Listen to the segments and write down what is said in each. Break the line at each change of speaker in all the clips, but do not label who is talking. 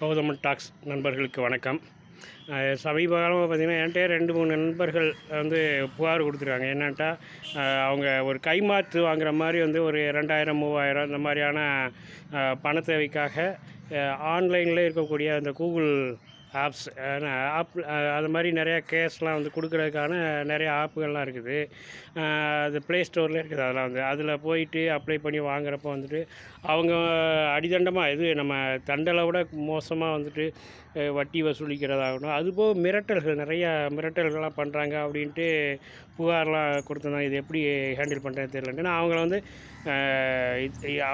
Gowthaman tax நண்பர்களுக்கு வணக்கம். சமீப காலமாக பார்த்தீங்கன்னா என்கிட்ட ரெண்டு மூணு நண்பர்கள் வந்து புகார் கொடுத்துருக்காங்க. என்னென்ட்டா அவங்க ஒரு கைமாற்று வாங்குற மாதிரி வந்து ஒரு ரெண்டாயிரம் மூவாயிரம் இந்த மாதிரியான பண தேவைக்காக ஆன்லைனில் இருக்கக்கூடிய அந்த கூகுள் ஆப்ஸ் ஆப் அது மாதிரி நிறையா கேஸ்லாம் வந்து கொடுக்குறதுக்கான நிறைய ஆப்புகள்லாம் இருக்குது. அது ப்ளே ஸ்டோரில் இருக்குது. அதெல்லாம் வந்து அதில் போயிட்டு அப்ளை பண்ணி வாங்குறப்போ வந்துட்டு அவங்க அடிதண்டமாக இது நம்ம தண்டலை விட மோசமாக வந்துட்டு வட்டி வசூலிக்கிறதாகட்டும் அதுபோக மிரட்டல்கள் நிறையா மிரட்டல்கள்லாம் பண்ணுறாங்க அப்படின்ட்டு புகார்லாம் கொடுத்துருந்தாங்க. இது எப்படி ஹேண்டில் பண்ணுறது தெரியலன்ட்டு நான் அவங்கள வந்து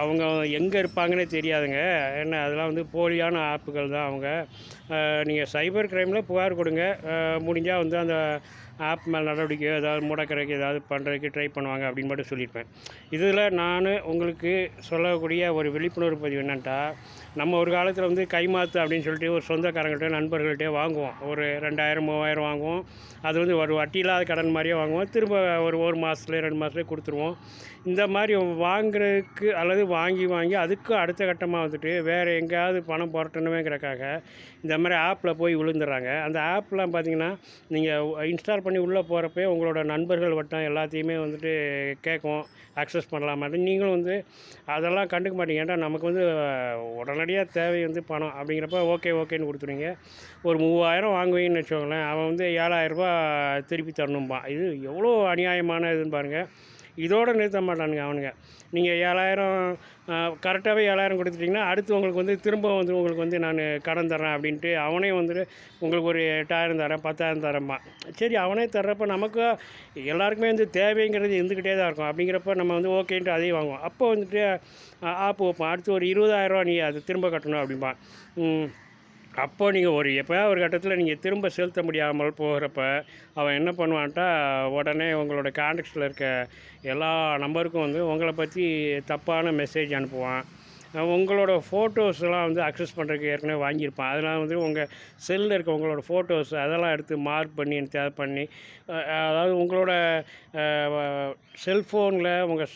அவங்க எங்கே இருப்பாங்கன்னே தெரியாதுங்க. ஏன்னா அதெல்லாம் வந்து போலியான ஆப்புகள் தான் அவங்க. நீங்கள் சைபர் கிரைமில் புகார் கொடுங்க. முடிஞ்சால் வந்து அந்த ஆப் மேல் நடவடிக்கை ஏதாவது முடக்கிறதுக்கு ஏதாவது பண்ணுறதுக்கு ட்ரை பண்ணுவாங்க அப்படின்னு மட்டும் சொல்லியிருப்பேன். இதில் நான் உங்களுக்கு சொல்லக்கூடிய ஒரு விழிப்புணர்வு பதிவு என்னென்ட்டா நம்ம ஒரு காலத்தில் வந்து கைமாத்து அப்படின்னு சொல்லிட்டு ஒரு சொந்தக்காரங்கள்ட்ட நண்பர்கள்ட்டே வாங்குவோம். ஒரு ரெண்டாயிரம் மூவாயிரம் வாங்குவோம். அது வந்து ஒரு வட்டி இல்லாத கடன் மாதிரியே வாங்குவோம். திரும்ப ஒரு ஒரு மாதத்துலேயே ரெண்டு மாதத்துலேயே கொடுத்துருவோம். இந்த மாதிரி வாங்குறதுக்கு அல்லது வாங்கி வாங்கி அதுக்கு அடுத்த கட்டமாக வந்துட்டு வேறு எங்கேயாவது பணம் புரட்டணுமேங்கிறக்காக இந்த மாதிரி ஆப்பில் போய் விழுந்துடுறாங்க. அந்த ஆப்லாம் பார்த்தீங்கன்னா நீங்கள் இன்ஸ்டால் பண்ணி உள்ளே போகிறப்பே உங்களோட நண்பர்கள் வட்டம் எல்லாத்தையுமே வந்துட்டு கேட்கும் அக்சஸ் பண்ணலாமா? நீங்களும் வந்து அதெல்லாம் கண்டுக்க மாட்டீங்க. ஏன்டா நமக்கு வந்து உடனடியாக தேவை வந்து பணம் அப்படிங்கிறப்ப ஓகே ஓகேன்னு கொடுத்துருவீங்க ஒரு மூவாயிரம் வாங்குவீங்கன்னு வச்சுக்கோங்களேன். அவன் வந்து ஏழாயிரரூபா திருப்பி தரணும்பான். இது எவ்வளோ அநியாயமான இதுன்னு பாருங்கள் இதோடு நிறுத்த மாட்டானுங்க அவனுங்க. நீங்கள் ஏழாயிரம் கரெக்டாகவே ஏழாயிரம் கொடுத்துட்டிங்கன்னா அடுத்து உங்களுக்கு வந்து திரும்ப வந்து உங்களுக்கு வந்து நான் கடன் தரேன் அப்படின்ட்டு அவனே வந்துட்டு உங்களுக்கு ஒரு எட்டாயிரம் தரேன் பத்தாயிரம் தரேம்மா சரி அவனே தர்றப்போ நமக்கு எல்லாருக்குமே வந்து தேவைங்கிறது இருந்துக்கிட்டே தான் இருக்கும். அப்படிங்கிறப்ப நம்ம வந்து ஓகேன்ட்டு அதையும் வாங்குவோம். அப்போ வந்துட்டு ஆப்பு வைப்போம் அடுத்து ஒரு இருபதாயிரரூவா நீ அது திரும்ப கட்டணும் அப்படிம்பா அப்போது அப்போ நீங்கள் ஒரு எப்போ ஒரு கட்டத்தில் நீங்கள் திரும்ப செலுத்த முடியாமல் போகிறப்ப அவன் என்ன பண்ணுவான்ட்டா உடனே உங்களோட கான்டாக்ட்ஸில் இருக்க எல்லா நம்பருக்கும் வந்து உங்களை பற்றி தப்பான மெசேஜ் அனுப்புவான். உங்களோட ஃபோட்டோஸ்லாம் வந்து அக்சஸ் பண்ணுறதுக்கு ஏற்கனவே வாங்கியிருப்பான். அதெல்லாம் வந்து உங்கள் செல்லில் இருக்க உங்களோட ஃபோட்டோஸ் அதெல்லாம் எடுத்து மார்க் பண்ணி தேவை பண்ணி அதாவது உங்களோட செல்ஃபோனில் உங்கள்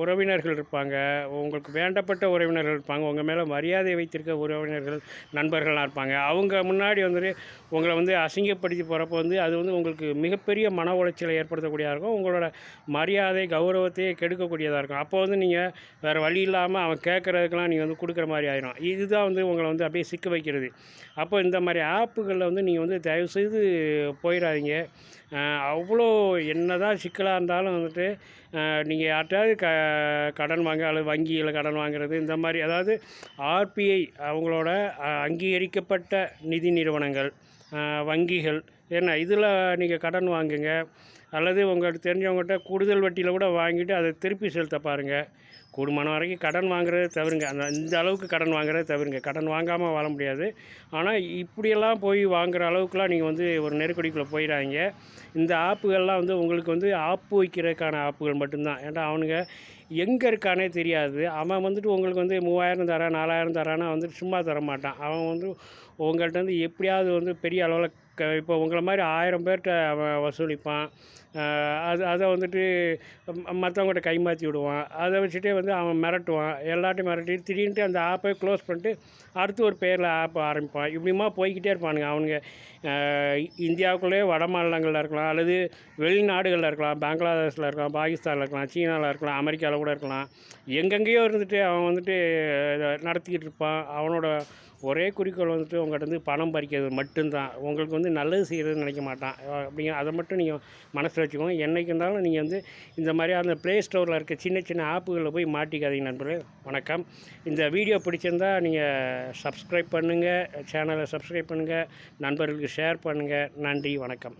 உறவினர்கள் இருப்பாங்க. உங்களுக்கு வேண்டப்பட்ட உறவினர்கள் இருப்பாங்க. உங்கள் மேலே மரியாதை வைத்திருக்க உறவினர்கள் நண்பர்கள்லாம் இருப்பாங்க. அவங்க முன்னாடி வந்துட்டு உங்களை வந்து அசிங்கப்படுத்தி போகிறப்போ வந்து அது வந்து உங்களுக்கு மிகப்பெரிய மன உளைச்சலை ஏற்படுத்தக்கூடியதாக இருக்கும். உங்களோட மரியாதை கௌரவத்தையே கெடுக்கக்கூடியதாக இருக்கும். அப்போ வந்து நீங்கள் வேறு வழி இல்லாமல் அவன் கேட்குறதுக்கெல்லாம் நீங்கள் வந்து கொடுக்குற மாதிரி ஆயிரும். இதுதான் வந்து உங்களை வந்து அப்படியே சிக்க வைக்கிறது. அப்போ இந்த மாதிரி ஆப்புகளில் வந்து நீங்கள் வந்து தயவுசெய்து போயிடாதீங்க. அவ்வளோ அவ்வளோ என்னதான் சிக்கலாக இருந்தாலும் வந்துட்டு நீங்கள் யார்கிட்டயாவது க கடன் வாங்க அல்லது வங்கியில் கடன் வாங்குறது இந்த மாதிரி அதாவது ஆர்பிஐ அவங்களோட அங்கீகரிக்கப்பட்ட நிதி நிறுவனங்கள் வங்கிகள் ஏன்னா இதில் நீங்கள் கடன் வாங்குங்க. அல்லது உங்களுக்கு தெரிஞ்சவங்ககிட்ட கூடுதல் வட்டியில் கூட வாங்கிட்டு அதை திருப்பி செலுத்த பாருங்கள் கூடுமான வரைக்கும் கடன் வாங்குறதை தவிருங்க. அந்த இந்த அளவுக்கு கடன் வாங்குறதை தவிருங்க. கடன் வாங்காமல் வாழ முடியாது. ஆனால் இப்படியெல்லாம் போய் வாங்குகிற அளவுக்குலாம் நீங்கள் வந்து ஒரு நெருக்கடிக்குள்ளே போயிடாங்க இந்த ஆப்புகள்லாம் வந்து உங்களுக்கு வந்து ஆப்பு வைக்கிறதுக்கான ஆப்புகள் மட்டும்தான். ஏன்னா அவனுங்க எங்கே இருக்கானே தெரியாது. அவன் வந்துட்டு உங்களுக்கு வந்து மூவாயிரம் தரான் நாலாயிரம் தரானா வந்துட்டு சும்மா தர மாட்டான் அவன் வந்து உங்கள்கிட்ட வந்து எப்படியாவது வந்து பெரிய அளவில் க இப்போ உங்களை மாதிரி ஆயிரம் பேர்கிட்ட அவன் வசூலிப்பான். அது அதை வந்துட்டு மற்றவங்கள்ட்ட கைமாற்றி விடுவான். அதை வச்சுட்டே வந்து அவன் மிரட்டுவான். எல்லாத்தையும் மிரட்டி திடீர்னுட்டு அந்த ஆப்பை க்ளோஸ் பண்ணிட்டு அடுத்து ஒரு பேரில் ஆப் ஆரம்பிப்பான். இப்படிமா போய்கிட்டே இருப்பானுங்க. அவனுங்க இந்தியாவுக்குள்ளேயே வட மாநிலங்களில் இருக்கலாம் அல்லது வெளிநாடுகளில் இருக்கலாம் பங்களாதேஷில் இருக்கலாம் பாகிஸ்தானில் இருக்கலாம் சீனாவில் இருக்கலாம் அமெரிக்காவில் கூட இருக்கலாம். எங்கெங்கேயோ இருந்துட்டு அவன் வந்துட்டு இதை நடத்திக்கிட்டு இருப்பான். அவனோட ஒரே குறிக்கோள் வந்துட்டு உங்கள்கிட்ட வந்து பணம் பறிக்கிறது மட்டும்தான். உங்களுக்கு வந்து நல்லது செய்கிறதுன்னு நினைக்க மாட்டான். அப்படிங்க அதை மட்டும் நீங்கள் மனசில் வச்சுக்கோங்க. என்றைக்கு இருந்தாலும் நீங்கள் வந்து இந்த மாதிரி அந்த ப்ளே ஸ்டோரில் இருக்க சின்ன சின்ன ஆப்புகளில் போய் மாட்டிக்காதீங்க நண்பர்களே. வணக்கம். இந்த வீடியோ பிடிச்சிருந்தா நீங்கள் சப்ஸ்கிரைப் பண்ணுங்கள் சேனலை சப்ஸ்கிரைப் பண்ணுங்கள் நண்பர்களுக்கு ஷேர் பண்ணுங்கள் நன்றி. வணக்கம்.